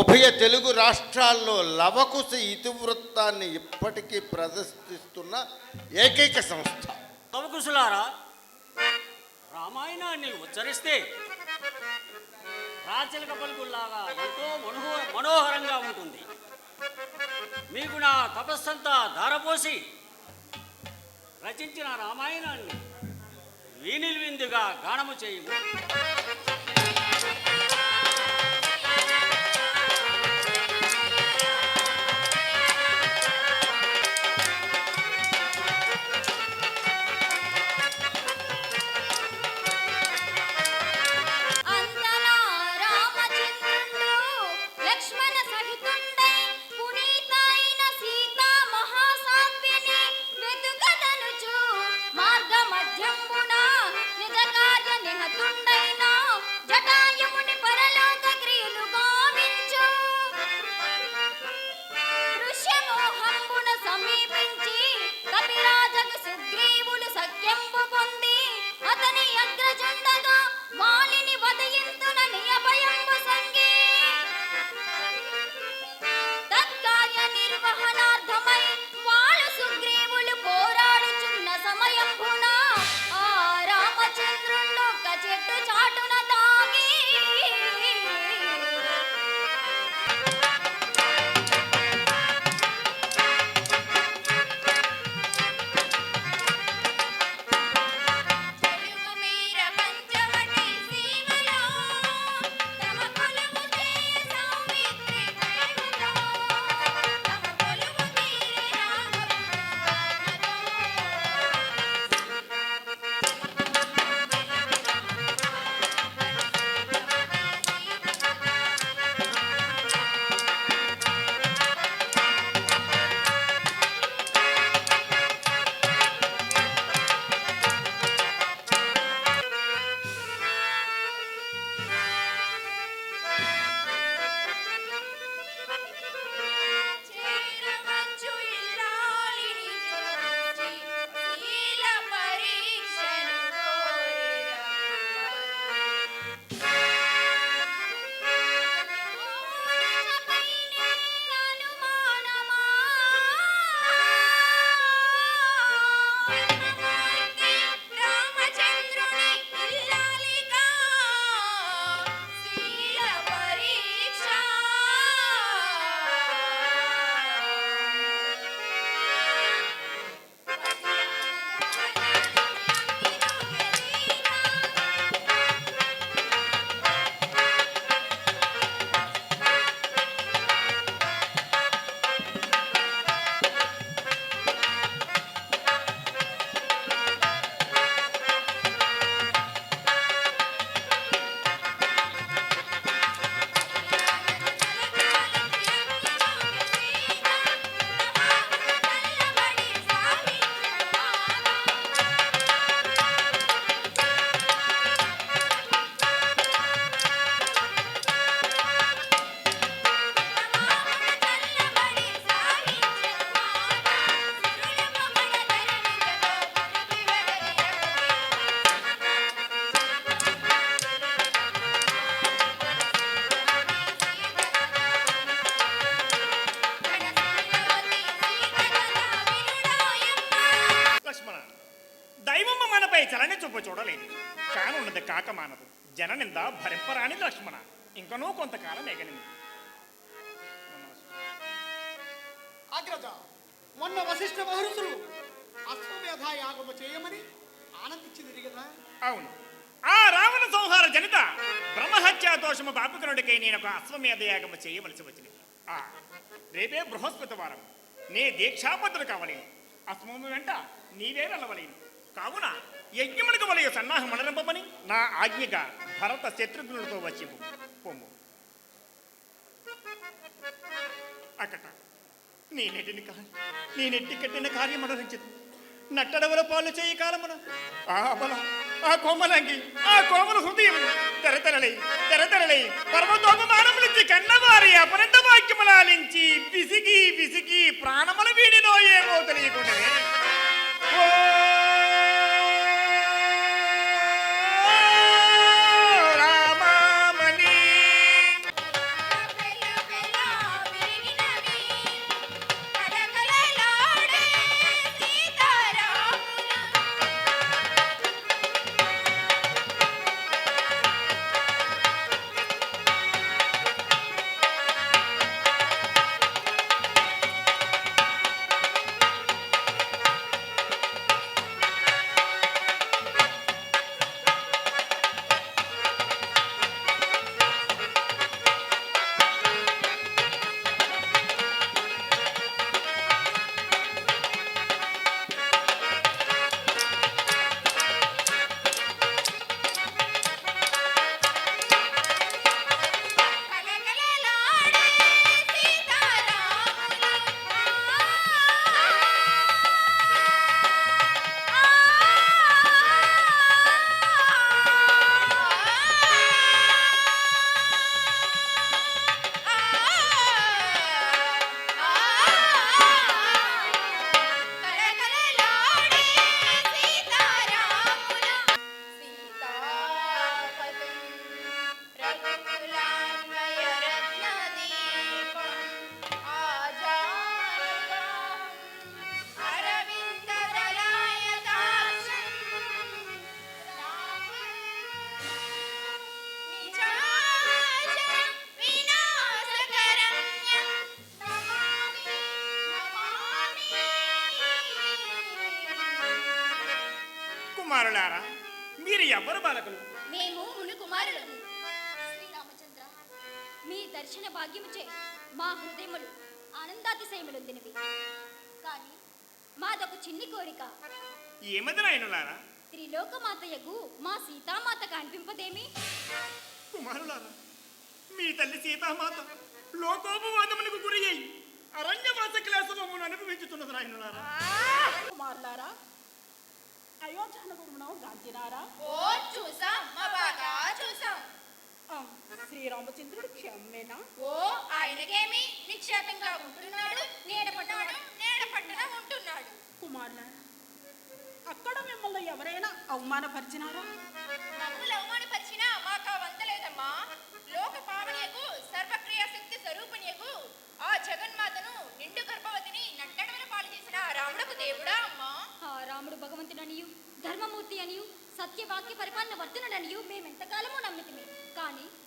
ఉభయ తెలుగు రాష్ట్రాల్లో లవకుశ ఇతివృత్తాన్ని ఇప్పటికీ ప్రదర్శిస్తున్న ఏకైక సంస్థ. లవకుశులారా రామాయణాన్ని ఉచ్చరిస్తే రాచలిక పలుకుల్లాగా ఎంతో మనోహ మనోహరంగా ఉంటుంది. మీకు నా తపస్సంతా ధారపోసి రచించిన రామాయణాన్ని వీనిల్విందుగా గానము చేయము. జననింద భరింపరాని లక్ష్మణ. ఇంకనూ కొంతకాలం ఎగనింది అగ్రజ మొన్న వశిష్ఠ మహర్షులు అశ్వమేధ యాగము చేయమని ఆనందించింది కదా? అవును. ఆ రావణ సంహార జనిత బ్రహ్మహత్యా దోషము బాపుకనుడికై నేను ఒక అశ్వమేధ యాగము చేయవలసి వచ్చింది. ఆ రేపే బృహస్పతి వారం. నే దీక్షాపత్రులు కావలేను. అశ్వము వెంట నీవే వెళ్ళవలేను. కావున యజ్ఞములకు వలయ సన్నాహం మనరింపమని నా ఆజ్ఞగా భరత శత్రుఘ్నులతో వచ్చి పొమ్ము అక్కట నేనెటిని కా నేనెట్టి కట్టిన కార్యం మనరించదు నట్టడవల పాలు చేయి కాలమున. ఆ బలం ఆ కోమలంగి ఆ కోమల హృదయం. తెరతెరలై తెరతెరలై పర్వతోపమానములిచ్చి కన్నవారి అపరంత వాక్యములాలించి విసిగి కుమారులారా మీరు ఎవరు బాలకులు? మేము ముని కుమారులము శ్రీరామచంద్ర మీ దర్శన భాగ్యముచే మా హృదయములు ఆనందాతిశయములొందినవి. కానీ మాదొక చిన్ని కోరిక. ఏమది నాయనులారా? త్రిలోకమాతయకు మా సీతామాత కనిపింపదేమి? కుమారులారా మీ తల్లి సీతామాత లోకోపవాదమునకు గురి అయి అరణ్యవాస క్లేశమమును అనుభవించుతున్నది నాయనులారా. కుమారులారా అయోధ్యానగురుమును గాంచినారా ఓ చూసాం. మా బాగా చూసాం. శ్రీరామచంద్రుడు క్షమేనా ఓ ఆయనకేమి? నిక్షేపంగా ఉంటున్నాడు నీడపట్టున్నాడు నీడపట్టున ఉంటున్నాడు. కుమారులారా అక్కడ మిమ్మల్ని ఎవరైనా అవమానపరిచినారా? అవమానపరిచినా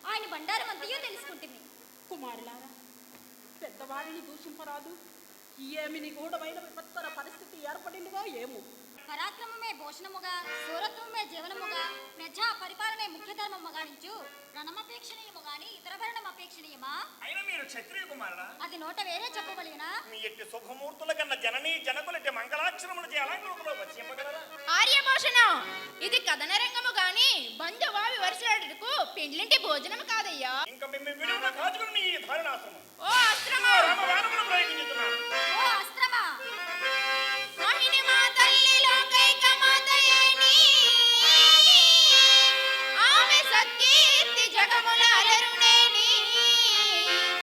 ఆయన బండారం అంతయో తెలుసుకుంటుమి కుమారులారా పెద్దవారిని దూషింపరాదు. ఏమి నిగూఢమైన విపత్తర పరిస్థితి ఏర్పడిందిగా ఏమో. పరాక్రమమే భూషణముగా సూరత్వమే జీవనముగా ప్రజా పరిపాలనే ముఖ్య ధర్మముగా నుంచు రణమపేక్షణీయము గాని ఇతర క్షత్రియ అది నోట వేరే చెప్పవలేనా మీ ఎట్టి శుభమూర్తుల కన్నా జననీ జనకులెట్టి మంగళాక్షరములు చేయాలంలో వచ్చింపగలరా ఆర్యభూషణ ఇది కథన రంగము గాని బంధువావి వరుసలాడుటకు పెండ్లింటి భోజనం కాదయ్యా. ఇంకా మేము విడుదల కాచుకుని మీ